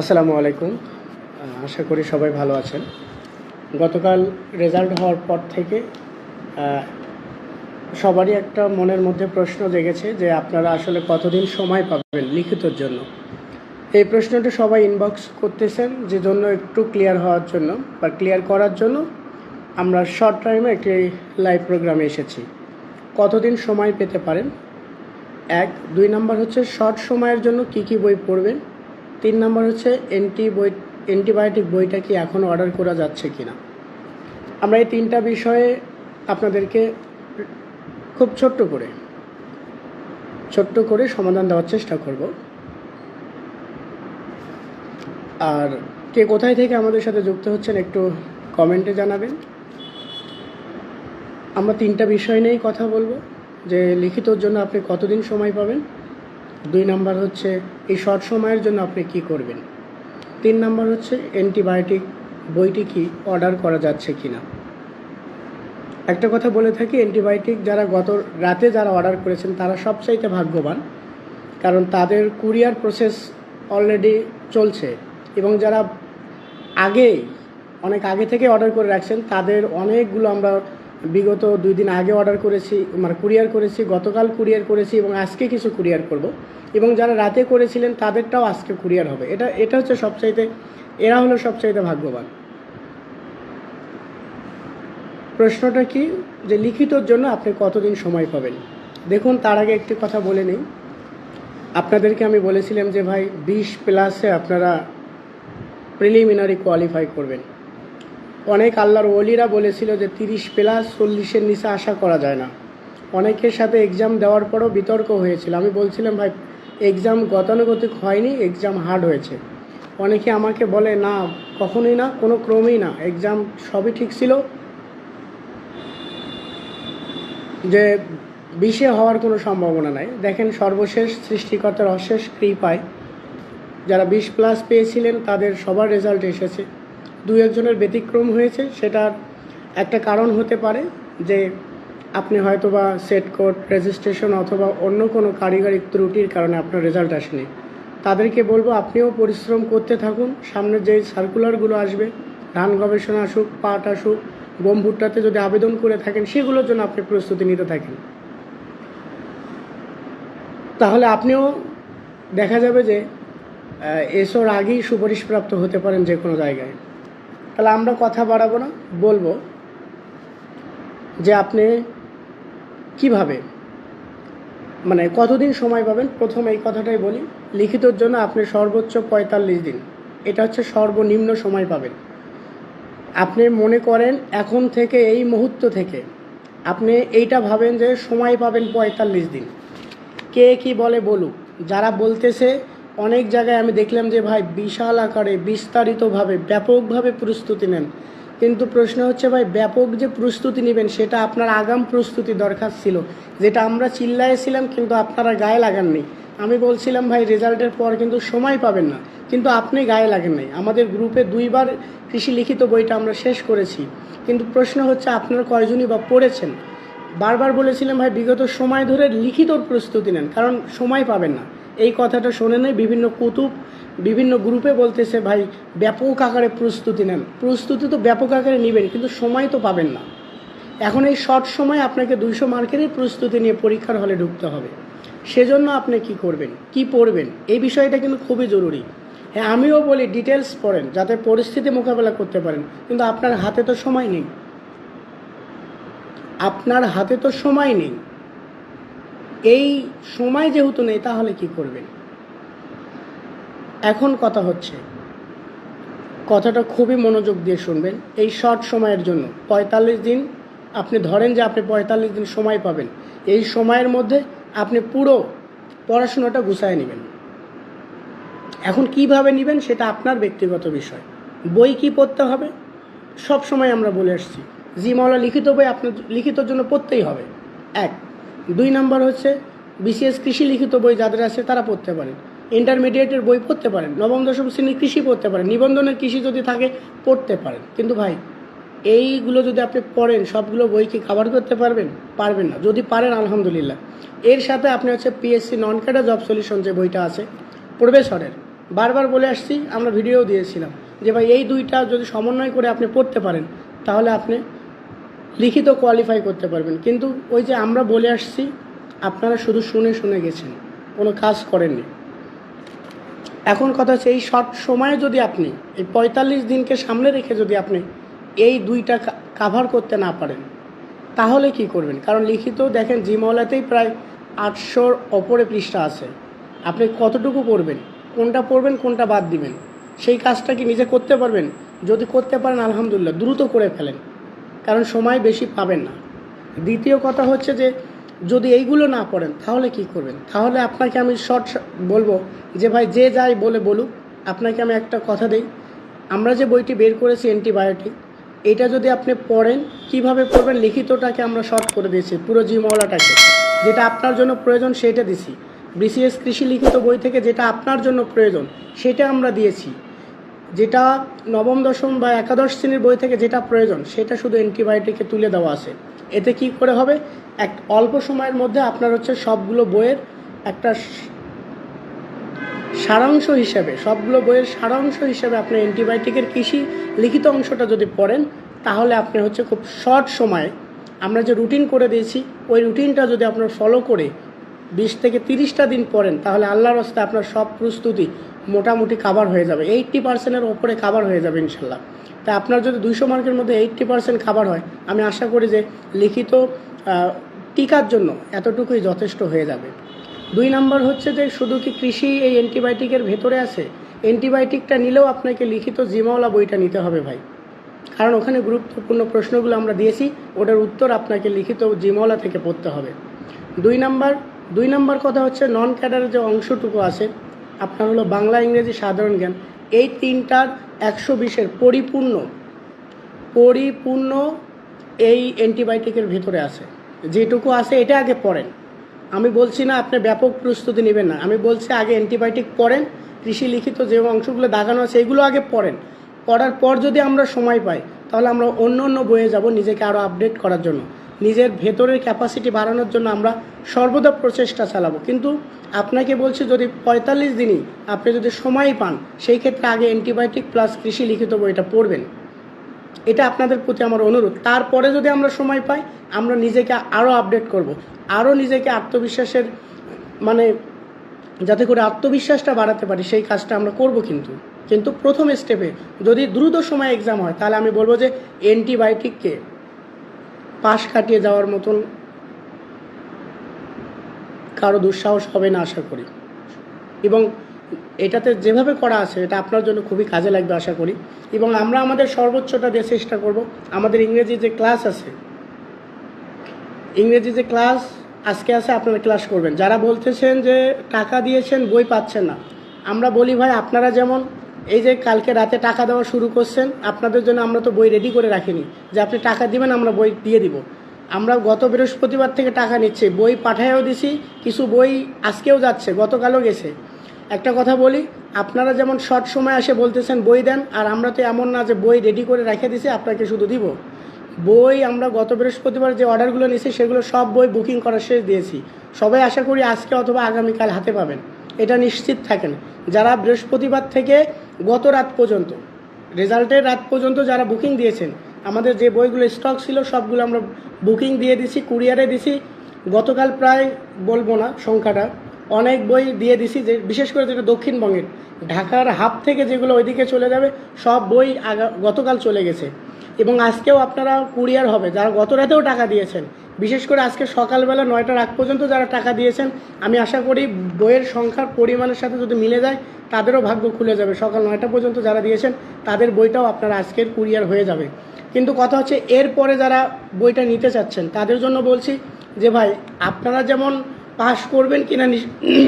আসসালামু আলাইকুম। আশা করি সবাই ভালো আছেন। গতকাল রেজাল্ট হওয়ার পর থেকে সবারই একটা মনের মধ্যে প্রশ্ন জেগেছে যে আপনারা আসলে কতদিন সময় পাবেন লিখিতর জন্য। এই প্রশ্নটা সবাই ইনবক্স করতেছেন যে জন্য একটু ক্লিয়ার হওয়ার জন্য বা ক্লিয়ার করার জন্য আমরা শর্ট টাইমে একটি লাইভ প্রোগ্রামে এসেছি। কতদিন সময় পেতে পারেন? এক। দুই নাম্বার হচ্ছে শর্ট সময়ের জন্য কি কি বই পড়বেন? তিন নম্বর হচ্ছে এন্টি বই অ্যান্টিবায়োটিক বইটা কি এখন অর্ডার করা যাচ্ছে কি না আমরা এই তিনটা বিষয়ে আপনাদেরকে খুব ছোট্ট করে ছোট্ট করে সমাধান দেওয়ার চেষ্টা করব। আর কে কোথায় থেকে আমাদের সাথে যুক্ত হচ্ছেন একটু কমেন্টে জানাবেন। আমরা তিনটা বিষয় নিয়েই কথা বলব। যে লিখিতর জন্য আপনি কতদিন সময় পাবেন? দুই নাম্বার হচ্ছে, এই শর্ট সময়ের জন্য আপনি কি করবেন? তিন নাম্বার হচ্ছে, অ্যান্টিবায়োটিক বইটি কি অর্ডার করা যাচ্ছে কি না একটা কথা বলে থাকি, অ্যান্টিবায়োটিক যারা গত রাতে যারা অর্ডার করেছেন, তারা সবচাইতে ভাগ্যবান। কারণ তাদের কুরিয়ার প্রসেস অলরেডি চলছে এবং যারা আগে অনেক আগে থেকে অর্ডার করে রাখছেন, তাদের অনেকগুলো আমরা বিগত দুই দিন আগে অর্ডার করেছি মানে কুরিয়ার করেছি, গতকাল কুরিয়ার করেছি এবং আজকে কিছু কুরিয়ার করব। এবং যারা রাতে করেছিলেন, তাদেরটাও আজকে কুরিয়ার হবে। এটা এটা হচ্ছে সবচাইতে, এরা হলো সবচাইতে ভাগ্যবান। প্রশ্নটা কি? যে লিখিতর জন্য আপনি কতদিন সময় পাবেন? দেখুন, তার আগে একটি কথা বলে নিই। আপনাদেরকে আমি বলেছিলাম যে ভাই, বিশ প্লাসে আপনারা প্রিলিমিনারি কোয়ালিফাই করবেন। অনেক আল্লাহর ওলিরা বলেছিল যে তিরিশ প্লাস চল্লিশের নিচে আশা করা যায় না। অনেকের সাথে এক্সাম দেওয়ার পরও বিতর্ক হয়েছিল। আমি বলছিলাম, ভাই এক্সাম গতানুগতিক হয়নি এক্সাম হার্ড হয়েছে। অনেকে আমাকে বলে, না, কখনোই না, কোনো ক্রমেই না এক্সাম সবই ঠিক ছিল। যে বিশে হওয়ার কোনো সম্ভাবনা নাই। দেখেন, সর্বশেষ সৃষ্টিকর্তার অশেষ কৃপায় যারা বিশ প্লাস পেয়েছিলেন, তাদের সবার রেজাল্ট এসেছে। দু একজনের ব্যতিক্রম হয়েছে সেটার একটা কারণ হতে পারে যে আপনি হয়তো বা সেট কোড রেজিস্ট্রেশন অথবা অন্য কোনো কারিগরিক ত্রুটির কারণে আপনার রেজাল্ট আসেনি। তাদেরকে বলব আপনিও পরিশ্রম করতে থাকুন, সামনে যে সার্কুলারগুলো আসবে ধান গবেষণা আসুক, পাট আসুক গম ভুট্টাতে যদি আবেদন করে থাকেন, সেগুলোর জন্য আপনি প্রস্তুতি নিতে থাকেন। তাহলে আপনিও দেখা যাবে যে এসোর আগেই সুপারিশপ্রাপ্ত হতে পারেন যে কোনো জায়গায়। তাহলে আমরা কথা বাড়াবো না, বলব যে আপনি কীভাবে মানে কতদিন সময় পাবেন? প্রথম এই কথাটাই বলি, লিখিতর জন্য আপনি সর্বোচ্চ পঁয়তাল্লিশ দিন, এটা হচ্ছে সর্বনিম্ন সময় পাবেন। আপনি মনে করেন এখন থেকে, এই মুহূর্ত থেকে, আপনি এইটা ভাবেন যে সময় পাবেন পঁয়তাল্লিশ দিন। কে কি বলে বলুক, যারা বলতেছে অনেক জায়গায় আমি দেখলাম যে ভাই বিশাল আকারে বিস্তারিতভাবে ব্যাপকভাবে প্রস্তুতি নেন। কিন্তু প্রশ্ন হচ্ছে ভাই, ব্যাপক যে প্রস্তুতি নেবেন সেটা আপনার আগাম প্রস্তুতি দরকার ছিল, যেটা আমরা চিল্লাইছিলাম কিন্তু আপনারা গায়ে লাগাননি আমি বলছিলাম ভাই, রেজাল্টের পর কিন্তু সময় পাবেন না, কিন্তু আপনি গায়ে লাগেন নাই। আমাদের গ্রুপে দুইবার কৃষি লিখিত বইটা আমরা শেষ করেছি। কিন্তু প্রশ্ন হচ্ছে আপনার কয়জনই বা পড়েছেন? বারবার বলেছিলাম ভাই, বিগত সময় ধরে লিখিত প্রস্তুতি নেন, কারণ সময় পাবেন না। এই কথাটা শোনে নেই, বিভিন্ন কুতুব, বিভিন্ন গ্রুপে বলতেছে, ভাই, ব্যাপক আকারে প্রস্তুতি নেন। প্রস্তুতি তো ব্যাপক আকারে নেবেন, কিন্তু সময় তো পাবেন না। এখন এই শর্ট সময় আপনাকে দুইশো মার্কেরই প্রস্তুতি নিয়ে পরীক্ষার হলে ঢুকতে হবে। সেজন্য আপনি কি করবেন, কি পড়বেন, এই বিষয়টা কিন্তু খুবই জরুরি। হ্যাঁ আমিও বলি ডিটেলস পড়েন, যাতে পরিস্থিতি মোকাবেলা করতে পারেন, কিন্তু আপনার হাতে তো সময় নেই। আপনার হাতে তো সময় নেই। এই সময় যেহেতু নেই, তাহলে কি করবেন? এখন কথা হচ্ছে, কথাটা খুবই মনোযোগ দিয়ে শুনবেন। এই শর্ট সময়ের জন্য, পঁয়তাল্লিশ দিন, আপনি ধরেন যে আপনি পঁয়তাল্লিশ দিন সময় পাবেন। এই সময়ের মধ্যে আপনি পুরো পড়াশোনাটা গুছায় নেবেন। এখন কীভাবে নেবেন সেটা আপনার ব্যক্তিগত বিষয়। বই কি পড়তে হবে? সব সময় আমরা বলে আসছি, জি মাওলা লিখিত বই আপনার লিখিতর জন্য পড়তেই হবে। এক দুই নাম্বার হচ্ছে, বিসিএস কৃষি লিখিত বই যাদের আছে তারা পড়তে পারেন ইন্টারমিডিয়েটের বই পড়তে পারেন নবম, দশম শ্রেণির কৃষি পড়তে পারেন নিবন্ধনের কৃষি যদি থাকে, পড়তে পারেন কিন্তু ভাই, এইগুলো যদি আপনি পড়েন, সবগুলো বই কি কাভার করতে পারবেন? পারবেন না। যদি পারেন, আলহামদুলিল্লাহ। এর সাথে আপনি হচ্ছে PSC non cadre job solution যে বইটা আছে, প্রবেশরের। বারবার বলে আসছি, আমরা ভিডিও দিয়েছিলাম যে ভাই, এই দুইটা যদি সমন্বয় করে আপনি পড়তে পারেন, তাহলে আপনি লিখিত কোয়ালিফাই করতে পারবেন। কিন্তু ওই যে আমরা বলে আসছি, আপনারা শুধু শুনে শুনে গেছেন। কোনো কাজ করেননি। এখন কথা হচ্ছে, এই শর্ট সময়ে যদি আপনি, এই পঁয়তাল্লিশ দিনকে সামনে রেখে যদি আপনি এই দুইটা কাভার করতে না পারেন, তাহলে কি করবেন? কারণ লিখিত, দেখেন, জিমওয়ালাতেই প্রায় আটশোর ওপরে পৃষ্ঠা আছে। আপনি কতটুকু পড়বেন, কোনটা পড়বেন, কোনটা বাদ দিবেন, সেই কাজটা কি নিজে করতে পারবেন? যদি করতে পারেন, আলহামদুলিল্লাহ, দ্রুত করে ফেলেন। কারণ সময় বেশি পাবেন না। দ্বিতীয় কথা হচ্ছে যে, যদি এইগুলো না পড়েন, তাহলে কি করবেন? তাহলে আপনাকে আমি শর্ট বলব যে, ভাই, যে যাই বলে বলুক, আপনাকে আমি একটা কথা দেই। আমরা যে বইটি বের করেছি অ্যান্টিবায়োটিক এটা যদি আপনি পড়েন, কীভাবে পড়বেন? লিখিতটাকে আমরা শর্ট করে দিয়েছি, পুরো জিমওয়ালাটাকে যেটা আপনার জন্য প্রয়োজন, সেটা দিছি। বিসিএস কৃষি লিখিত বই থেকে যেটা আপনার জন্য প্রয়োজন, সেটা আমরা দিয়েছি। যেটা নবম, দশম বা একাদশ শ্রেণির বই থেকে যেটা প্রয়োজন, সেটা শুধু অ্যান্টিবায়োটিকে তুলে দেওয়া আছে। এতে কি করে হবে? এক, অল্প সময়ের মধ্যে আপনার হচ্ছে সবগুলো বইয়ের একটা সারাংশ হিসেবে, সবগুলো বইয়ের সারাংশ হিসেবে আপনি অ্যান্টিবায়োটিকের কৃষি লিখিত অংশটা যদি পড়েন, তাহলে আপনি হচ্ছে খুব শর্ট সময়ে, আমরা যে রুটিন করে দিয়েছি, ওই রুটিনটা যদি আপনার ফলো করে, বিশ থেকে তিরিশটা দিন পড়েন, তাহলে আল্লাহর রাস্তায় আপনার সব প্রস্তুতি মোটামুটি কাভার হয়ে যাবে। এইট্টি পার্সেন্টের ওপরে কাভার হয়ে যাবে ইনশাল্লাহ। তা আপনার যদি দুইশো মার্কের মধ্যে এইট্টি পার্সেন্ট খাবার হয়, আমি আশা করি যে লিখিত টিকার জন্য এতটুকুই যথেষ্ট হয়ে যাবে। দুই নাম্বার হচ্ছে যে শুধু কি কৃষি এই অ্যান্টিবায়োটিকের ভেতরে আছে? অ্যান্টিবায়োটিকটা নিলেও আপনাকে লিখিত জিমাওয়ালা বইটা নিতে হবে ভাই। কারণ ওখানে গুরুত্বপূর্ণ প্রশ্নগুলো আমরা দিয়েছি, ওটার উত্তর আপনাকে লিখিত জিমাওয়ালা থেকে পড়তে হবে। দুই নাম্বার দুই নাম্বার কথা হচ্ছে নন ক্যাডারের যে অংশটুকু আছে আপনার হলো বাংলা, ইংরেজি, সাধারণ জ্ঞান। এই তিনটার একশো বিশের পরিপূর্ণ পরিপূর্ণ এই অ্যান্টিবায়োটিকের ভিতরে আছে। যেটুকু আছে এটা আগে পড়েন। আমি বলছি না আপনি ব্যাপক প্রস্তুতি নেবেন না। আমি বলছি আগে অ্যান্টিবায়োটিক পড়েন, কৃষি লিখিত যে অংশগুলো দাগানো আছে এগুলো আগে পড়েন। পড়ার পর যদি আমরা সময় পাই, তাহলে আমরা অন্য অন্য বইয়ে যাব নিজেকে আরও আপডেট করার জন্য। নিজের ভেতরের ক্যাপাসিটি বাড়ানোর জন্য আমরা সর্বদা প্রচেষ্টা চালাবো। কিন্তু আপনাকে বলছি, যদি পঁয়তাল্লিশ দিনই আপনি যদি সময় পান, সেই ক্ষেত্রে আগে অ্যান্টিবায়োটিক প্লাস কৃষি লিখিত বইটা পড়বেন। এটা আপনাদের প্রতি আমার অনুরোধ। তারপরে যদি আমরা সময় পাই, আমরা নিজেকে আরও আপডেট করব। আরও নিজেকে আত্মবিশ্বাসের মানে যাতে করে আত্মবিশ্বাসটা বাড়াতে পারি, সেই কাজটা আমরা করব কিন্তু। কিন্তু প্রথম স্টেপে যদি দ্রুত সময় এক্সাম হয়, তাহলে আমি বলব যে অ্যান্টিবায়োটিককে পাশ কাটিয়ে যাওয়ার মতন কারও দুঃসাহস হবে না, আশা করি। এবং এটাতে যেভাবে করা আছে, এটা আপনার জন্য খুবই কাজে লাগবে, আশা করি। এবং আমরা আমাদের সর্বোচ্চটা দিয়ে চেষ্টা করব। আমাদের ইংরেজি যে ক্লাস আছে, ইংরেজি যে ক্লাস আজকে আছে, আপনারা ক্লাস করবেন। যারা বলতেছেন যে টাকা দিয়েছেন, বই পাচ্ছেন না, আমরা বলি, ভাই, আপনারা যেমন এই যে কালকে রাতে টাকা দেওয়া শুরু করছেন, আপনাদের জন্য আমরা তো বই রেডি করে রাখিনি। যে আপনি টাকা দিবেন, আমরা বই দিয়ে দিব। আমরা গত বৃহস্পতিবার থেকে টাকা নিচ্ছি। বই পাঠাইও দিছি, কিছু বই আজকেও যাচ্ছে, গতকালও গেছে। একটা কথা বলি, আপনারা যেমন শর্ট সময় আসে বলতেছেন বই দেন, আর আমরা তো এমন না যে বই রেডি করে রেখে দিছি, আপনাকে শুধু দিব। বই আমরা গত বৃহস্পতিবার যে অর্ডারগুলো নিয়েছি, সেগুলো সব বই বুকিং করার শেষ দিয়েছি। সবাই আশা করি আজকে অথবা আগামীকাল হাতে পাবেন। এটা নিশ্চিত থাকেন। যারা বৃহস্পতিবার থেকে গত রাত পর্যন্ত, রেজাল্টের রাত পর্যন্ত যারা বুকিং দিয়েছেন, আমাদের যে বইগুলো স্টক ছিল সবগুলো আমরা বুকিং দিয়ে দিছি, কুরিয়ারে দিছি। গতকাল প্রায় বলব না সংখ্যাটা, অনেক বই দিয়ে দিছি, যে বিশেষ করে যেটা দক্ষিণবঙ্গের, ঢাকার হাফ থেকে যেগুলো ওইদিকে চলে যাবে, সব বই আগা, গতকাল চলে গেছে। এবং আজকেও আপনারা কুরিয়ার হবে, যারা গত রাতেও টাকা দিয়েছেন। বিশেষ করে আজকে সকালবেলা নয়টার আগ পর্যন্ত যারা টাকা দিয়েছেন, আমি আশা করি বইয়ের সংখ্যার পরিমাণের সাথে যদি মিলে যায়, তাদেরও ভাগ্য খুলে যাবে। সকাল নয়টা পর্যন্ত যারা দিয়েছেন, তাদের বইটাও আপনার আজকের কুরিয়ার হয়ে যাবে। কিন্তু কথা হচ্ছে, এরপরে যারা বইটা নিতে চাচ্ছেন, তাদের জন্য বলছি যে, ভাই, আপনারা যেমন পাশ করবেন কিনা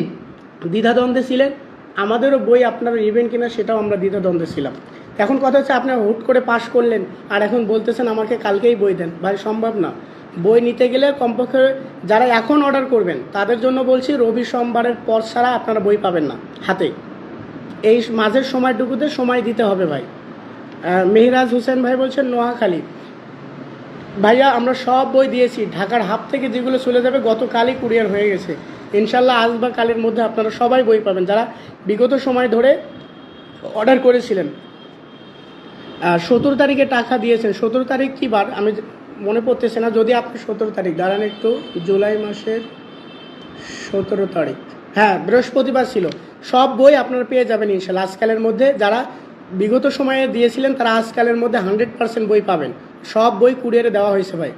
দ্বিধাদ্বন্দ্বে ছিলেন, আমাদেরও বই আপনারা নেবেন কিনা, সেটাও আমরা দ্বিধাদ্বন্দ্বে ছিলাম। এখন কথা হচ্ছে আপনারা হুট করে পাশ করলেন, আর এখন বলতেছেন আমাকে কালকেই বই দেন। ভাই, সম্ভব না। বই নিতে গেলে কমপক্ষে যারা এখন অর্ডার করবেন, তাদের জন্য বলছি, রবি সোমবারের পর ছাড়া আপনারা বই পাবেন না, হাতে। এই মাঝের সময়টুকুতে সময় দিতে হবে ভাই। মেহরাজ হোসেন ভাই বলছেন, নোয়াখালী। ভাইয়া, আমরা সব বই দিয়েছি। ঢাকার হাফ থেকে যেগুলো চলে যাবে, গতকালই কুরিয়ার হয়ে গেছে। ইনশাল্লাহ আজ বা কালের মধ্যে আপনারা সবাই বই পাবেন। যারা বিগত সময় ধরে অর্ডার করেছিলেন সতেরো তারিখে টাকা দিয়েছেন। সতেরো তারিখ কী বার? আমি মনে পড়তেছে না, যদি আপনি সতেরো তারিখ, দাঁড়ান একটু, জুলাই মাসের সতেরো তারিখ। হ্যাঁ বৃহস্পতিবার ছিল। সব বই আপনারা পেয়ে যাবেন ইনশাল্লাহ। আজকালের মধ্যে যারা বিগত সময়ে দিয়েছিলেন, তারা আজকালের মধ্যে হান্ড্রেড পার্সেন্ট বই পাবেন। সব বই কুরিয়ারে দেওয়া হয়েছে ভাই।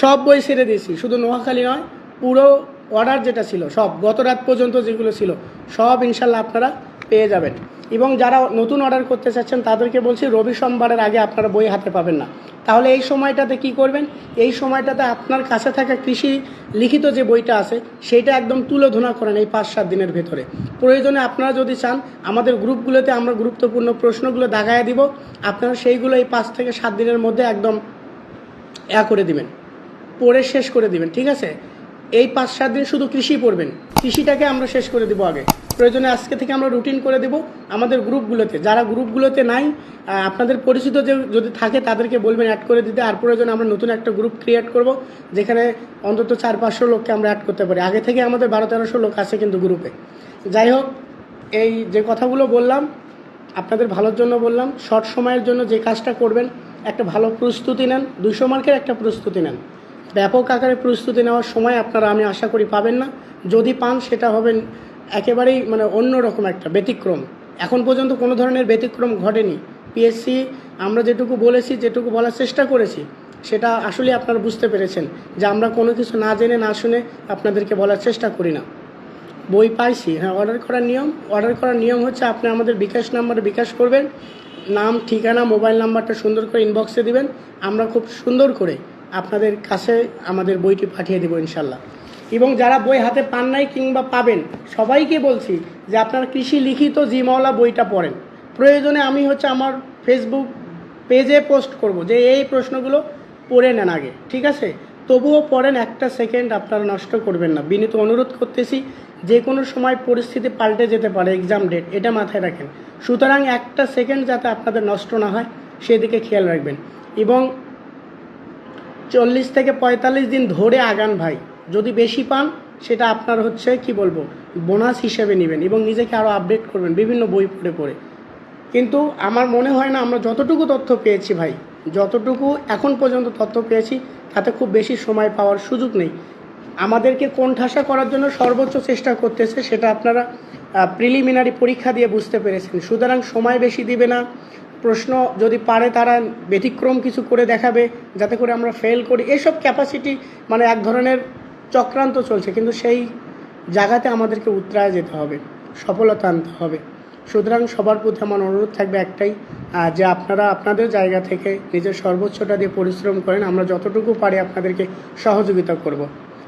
সব বই ছেড়ে দিয়েছি। শুধু নোয়াখালী নয়, পুরো অর্ডার যেটা ছিল, সব গত রাত পর্যন্ত যেগুলো ছিল, সব ইনশাল্লাহ আপনারা পেয়ে যাবেন। এবং যারা নতুন অর্ডার করতে চাচ্ছেন, তাদেরকে বলছি, রবি সোমবারের আগে আপনারা বই হাতে পাবেন না। তাহলে এই সময়টাতে কি করবেন? এই সময়টাতে আপনার কাছে থাকা কৃষি লিখিত যে বইটা আছে, সেইটা একদম তুলে ধোনা করেন এই পাঁচ সাত দিনের ভেতরে। প্রয়োজনে আপনারা যদি চান, আমাদের গ্রুপগুলোতে আমরা গুরুত্বপূর্ণ প্রশ্নগুলো দাগায় দিব, আপনারা সেইগুলো এই পাঁচ থেকে সাত দিনের মধ্যে একদম এ করে দিবেন। পড়ে শেষ করে দিবেন, ঠিক আছে? এই পাঁচ সাত দিন শুধু কৃষি পড়বেন। কৃষিটাকে আমরা শেষ করে দেবো আগে। প্রয়োজনে আজকে থেকে আমরা রুটিন করে দেব আমাদের গ্রুপগুলোতে যারা গ্রুপগুলোতে নাই আপনাদের পরিচিত যে, যদি থাকে তাদেরকে বলবেন অ্যাড করে দিতে। আর প্রয়োজনে আমরা নতুন একটা গ্রুপ ক্রিয়েট করব, যেখানে অন্তত চার পাঁচশো লোককে আমরা অ্যাড করতে পারি। আগে থেকে আমাদের বারো তেরোশো লোক আছে কিন্তু গ্রুপে যাই হোক, এই যে কথাগুলো বললাম, আপনাদের ভালোর জন্য বললাম শর্ট সময়ের জন্য যে কাজটা করবেন, একটা ভালো প্রস্তুতি নেন দুশো মার্কের একটা প্রস্তুতি নেন। ব্যাপক আকারে প্রস্তুতি নেওয়ার সময় আপনারা, আমি আশা করি, পাবেন না। যদি পান, সেটা হবে একেবারেই মানে অন্য রকম একটা, ব্যতিক্রম। এখন পর্যন্ত কোনো ধরনের ব্যতিক্রম ঘটেনি। পিএসসি আমরা যেটুকু বলেছি, যেটুকু বলার চেষ্টা করেছি, সেটা আসলে আপনারা বুঝতে পেরেছেন যে আমরা কোনো কিছু না জেনে, না শুনে আপনাদেরকে বলার চেষ্টা করি না। বই পাইছি হ্যাঁ অর্ডার করার নিয়ম অর্ডার করার নিয়ম হচ্ছে আপনি আমাদের বিকাশ নাম্বারে বিকাশ করবেন, নাম, ঠিকানা মোবাইল নাম্বারটা সুন্দর করে ইনবক্সে দিবেন, আমরা খুব সুন্দর করে আপনাদের কাছে আমাদের বইটি পাঠিয়ে দেবো ইনশাল্লাহ। এবং যারা বই হাতে পান নাই কিংবা পাবেন, সবাইকে বলছি যে আপনার কৃষি লিখিত জিমাওয়ালা বইটা পড়েন। প্রয়োজনে আমি হচ্ছে আমার ফেসবুক পেজে পোস্ট করব যে এই প্রশ্নগুলো পড়ে নেন আগে, ঠিক আছে? তবুও পড়েন একটা সেকেন্ড আপনারা নষ্ট করবেন না। বিনীত অনুরোধ করতেছি, যে কোনো সময় পরিস্থিতি পাল্টে যেতে পারে এক্সাম ডেট এটা মাথায় রাখেন। সুতরাং একটা সেকেন্ড যাতে আপনাদের নষ্ট না হয়, সেদিকে খেয়াল রাখবেন। এবং চল্লিশ থেকে পঁয়তাল্লিশ দিন ধরে আগান ভাই যদি বেশি পান, সেটা আপনার হচ্ছে, কি বলব, বোনাস হিসেবে নেবেন এবং নিজেকে আরও আপডেট করবেন, বিভিন্ন বই পড়ে পড়ে। কিন্তু আমার মনে হয় না, আমরা যতটুকু তথ্য পেয়েছি ভাই, যতটুকু এখন পর্যন্ত তথ্য পেয়েছি, তাতে খুব বেশি সময় পাওয়ার সুযোগ নেই। আমাদেরকে কোণঠাসা করার জন্য সর্বোচ্চ চেষ্টা করতেছে, সেটা আপনারা প্রিলিমিনারি পরীক্ষা দিয়ে বুঝতে পেরেছেন। সুতরাং সময় বেশি দিবে না। প্রশ্ন যদি পারে, তারা ব্যতিক্রম কিছু করে দেখাবে, যাতে করে আমরা ফেল করি। এসব ক্যাপাসিটি মানে এক ধরনের চক্রান্ত চলছে, কিন্তু সেই জায়গাতে আমাদেরকে উত্তরায় যেতে হবে, সফলতা আনতে হবে। সুতরাং সবার প্রতি আমার অনুরোধ থাকবে একটাই যে আপনারা আপনাদের জায়গা থেকে নিজের সর্বোচ্চটা দিয়ে পরিশ্রম করেন, আমরা যতটুকু পারি আপনাদেরকে সহযোগিতা করব।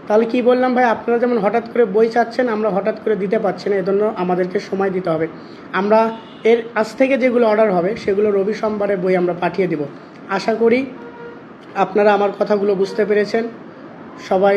তাহলে কি বললাম ভাই, আপনারা যেমন হঠাৎ করে বই চাচ্ছেন, আমরা হঠাৎ করে দিতে পারছি না, এজন্য আমাদেরকে সময় দিতে হবে। আমরা এর আজ থেকে যেগুলো অর্ডার হবে, সেগুলো রবি সোমবারে বই আমরা পাঠিয়ে দেব। আশা করি আপনারা আমার কথাগুলো বুঝতে পেরেছেন। সবাই